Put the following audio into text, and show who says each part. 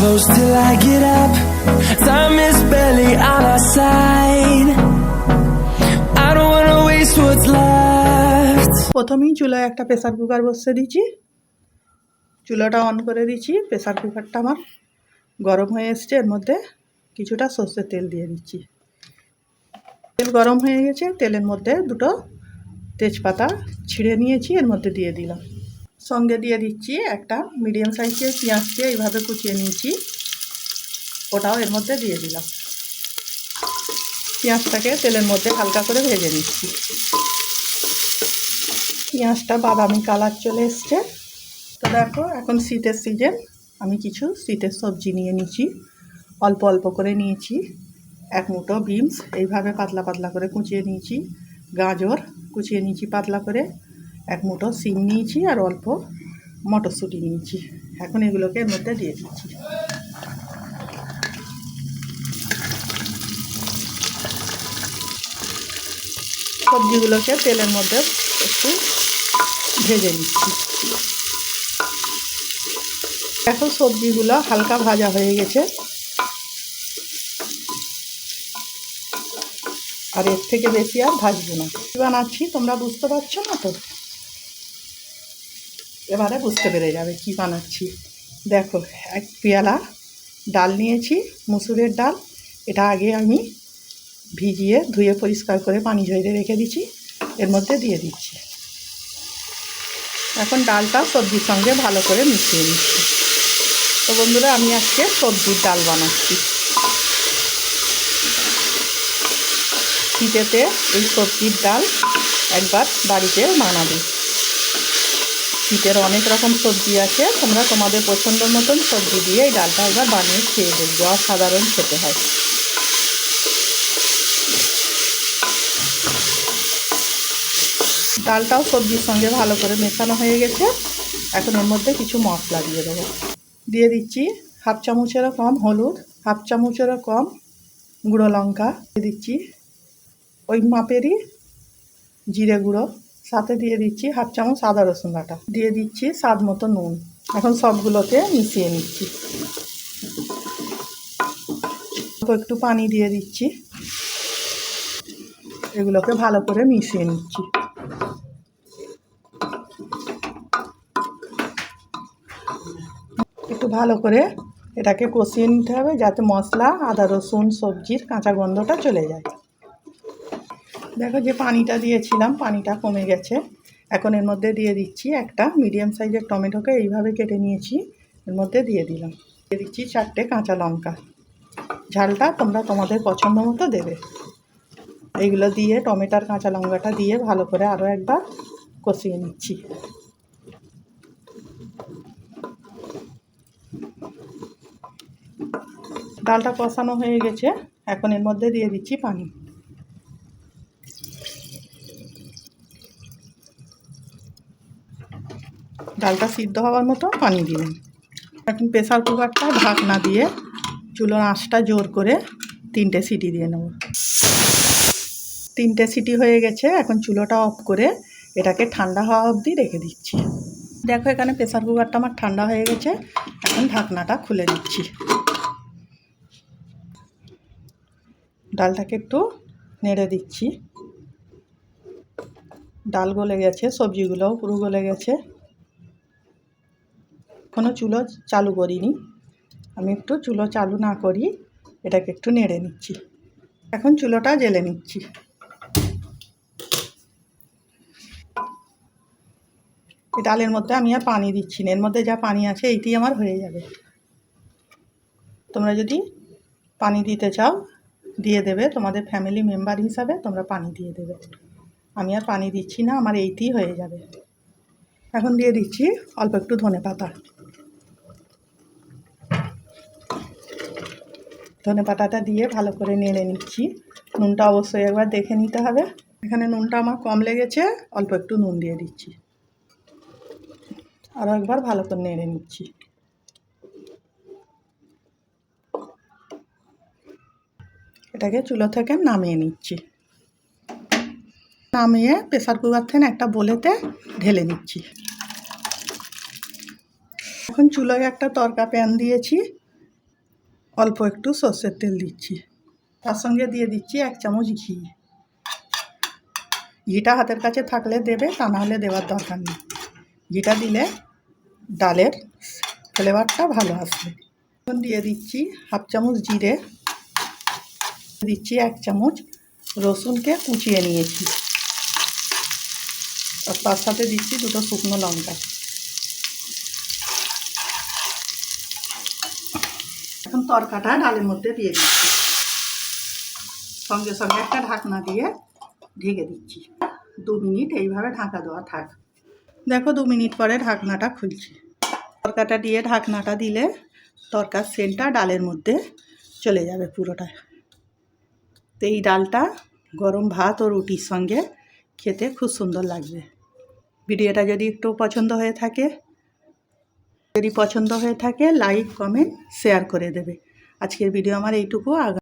Speaker 1: till I get up. Time is barely on our side. I don't wanna waste what's left.
Speaker 2: প্রথমেই চুলায় একটা pressure cooker বসিয়ে দিচ্ছি চুলাটা অন করে দিচ্ছি প্রেসার কুকারটা আমার গরম হয়ে এসছে। এর মধ্যে কিছুটা সর্ষের তেল দিয়ে দিচ্ছি। তেল গরম হয়ে গেছে। তেলের মধ্যে দুটো তেজপাতা ছিঁড়ে নিয়েছি। এর মধ্যে দিয়ে দিলাম। সঙ্গে দিয়ে দিচ্ছি একটা মিডিয়াম সাইজের পেঁয়াজকে এইভাবে কুচিয়ে নিয়েছি। ওটাও এর মধ্যে দিয়ে দিলাম। পেঁয়াজটাকে তেলের মধ্যে হালকা করে ভেজে নিচ্ছি। পেঁয়াজটা বাদামি কালার চলে এসছে। তো দেখো, এখন শীতের সিজন আমি কিছু শীতের সবজি নিয়ে নিচ্ছি অল্প অল্প করে নিয়েছি। এক মুঠো বিনস, এইভাবে পাতলা পাতলা করে কুচিয়ে নিয়েছি। গাজর, কুচিয়ে নিয়েছি পাতলা করে। এক মুঠো সিম নিয়েছি আর অল্প মটরশুঁটি নিয়েছি। এখন এগুলোকে এর মধ্যে দিয়ে দিচ্ছি। সবজিগুলোকে তেলের মধ্যে একটু ভেজে নিচ্ছি। এখন সবজিগুলো হালকা ভাজা হয়ে গেছে। আর এর থেকে বেশি আর ভাজবো না। বানাচ্ছি তোমরা বুঝতে পারছ না তো? এবারে বুঝতে পেরে যাবে কি বানাচ্ছি। দেখো, এক পেয়ালা ডাল নিয়েছি, মুসুরের ডাল। এটা আগে আমি ভিজিয়ে ধুয়ে পরিষ্কার করে পানি ঝরিয়ে রেখে দিচ্ছি, এর মধ্যে দিয়ে দিচ্ছি। এখন ডালটা সবজির সঙ্গে ভালো করে মিশিয়ে নিচ্ছি। তো বন্ধুরা, আমি আজকে সবজির ডাল বানাচ্ছি। শীতেতে এই সবজির ডাল একবার বাড়িতে বানাবে। শীতের অনেক রকম সবজি আছে, তোমরা তোমাদের পছন্দ মতন সবজি দিয়ে এই ডালটা একবার বানিয়ে খেয়ে দেখবে, অসাধারণ খেতে হয়। ডালটাও সবজির সঙ্গে ভালো করে মেশানো হয়ে গেছে, এখন এর মধ্যে কিছু মশলা দিয়ে দেবো। দিয়ে দিচ্ছি হাফ চামচেরও কম হলুদ, হাফ চামচেরও কম গুঁড়ো লঙ্কা, দিয়ে দিচ্ছি ওই মাপেরই জিরে গুঁড়ো। সাথে দিয়ে দিচ্ছি হাফ চামচ আদা রসুন বাটা। দিয়ে দিচ্ছি স্বাদ মতো নুন। এখন সবগুলোতে মিশিয়ে নিচ্ছি। একটু পানি দিয়ে দিচ্ছি। এগুলোকে ভালো করে মিশিয়ে নিচ্ছি। একটু ভালো করে এটাকে কষিয়ে নিতে হবে যাতে মশলা, আদা রসুন, সবজির কাঁচা গন্ধটা চলে যায়। দেখো যে পানিটা দিয়েছিলাম, পানিটা কমে গেছে। এখন এর মধ্যে দিয়ে দিচ্ছি একটা মিডিয়াম সাইজের টমেটোকে, এইভাবে কেটে নিয়েছি। এর মধ্যে দিয়ে দিলাম। দিয়ে দিচ্ছি চারটে কাঁচা লঙ্কা। ঝালটা তোমরা তোমাদের পছন্দ মতো দেবে। এইগুলো দিয়ে টমেটোর কাঁচা লঙ্কাটা দিয়ে ভালো করে আরও একবার কষিয়ে নিচ্ছি। ডালটা কষানো হয়ে গেছে। এখন এর মধ্যে দিয়ে দিচ্ছি পানি। ডালটা সিদ্ধ হওয়ার মতো পানি দিলাম এখন প্রেসার কুকারটা ঢাকনা দিয়ে চুলোর আঁচটা জোর করে তিনটে সিটি দিয়ে নেব। তিনটে সিটি হয়ে গেছে, এখন চুলোটা অফ করে এটাকে ঠান্ডা হওয়া অবধি রেখে দিচ্ছি। দেখো এখানে প্রেসার কুকারটা আমার ঠান্ডা হয়ে গেছে, এখন ঢাকনাটা খুলে দিচ্ছি ডালটাকে একটু নেড়ে দিচ্ছি। ডাল গলে গেছে, সবজিগুলোও পুরো গলে গেছে। এখনও চুলো চালু করিনি। আমি একটু চুলো চালু না করি, এটাকে একটু নেড়ে নিচ্ছি। এখন চুলোটা জেলে নিচ্ছি। ডালের মধ্যে আমি আর পানি দিচ্ছি না, এর মধ্যে যা পানি আছে এইটি আমার হয়ে যাবে। তোমরা যদি পানি দিতে চাও, দিয়ে দেবে। তোমাদের ফ্যামিলি মেম্বার হিসাবে তোমরা পানি দিয়ে দেবে। আমি আর পানি দিচ্ছি না, আমার এইটি হয়ে যাবে। এখন দিয়ে দিচ্ছি অল্প একটু ধনে পাতা ধনে পাতাটা দিয়ে ভালো করে নেড়ে নিচ্ছি। নুনটা অবশ্যই একবার দেখে নিতে হবে। এখানে নুনটা আমার কম লেগেছে, অল্প একটু নুন দিয়ে দিচ্ছি। আরও একবার ভালো করে নেড়ে নিচ্ছি। এটাকে চুলো থেকে নামিয়ে নিচ্ছি। নামিয়ে প্রেসার কুকার থেকে একটা বলেতে ঢেলে নিচ্ছি। এখন চুলোয় একটা তরকা প্যান দিয়েছি। অল্প একটু সর্ষের তেল দিচ্ছি। তার সঙ্গে দিয়ে দিচ্ছি এক চামচ ঘি। ঘিটা হাতের কাছে থাকলে দেবে, তা নাহলে দেওয়ার দরকার নেই। ঘিটা দিলে ডালের ফ্লেভারটা ভালো আসবে। এখন দিয়ে দিচ্ছি হাফ চামচ জিরে। দিচ্ছি এক চামচ রসুনকে কুচিয়ে নিয়েছি। আর তার সাথে দিচ্ছি দুটো শুকনো লঙ্কা। এখন তরকাটা ডালের মধ্যে দিয়ে দিচ্ছি। সঙ্গে সঙ্গে একটা ঢাকনা দিয়ে ঢেকে দিচ্ছি। দু মিনিট এইভাবে ঢাকা দেওয়া থাক। দেখো দু মিনিট পরে ঢাকনাটা খুলছি। তরকাটা দিয়ে ঢাকনাটা দিলে তরকার সেন্টটা ডালের মধ্যে চলে যাবে পুরোটা। তো এই ডালটা গরম ভাত ও রুটির সঙ্গে খেতে খুব সুন্দর লাগবে। ভিডিওটা যদি একটু পছন্দ হয়ে থাকে যদি পছন্দ হয়ে থাকে লাইক কমেন্ট শেয়ার করে দেবে। আজকের ভিডিও আমার এইটুকু। আগা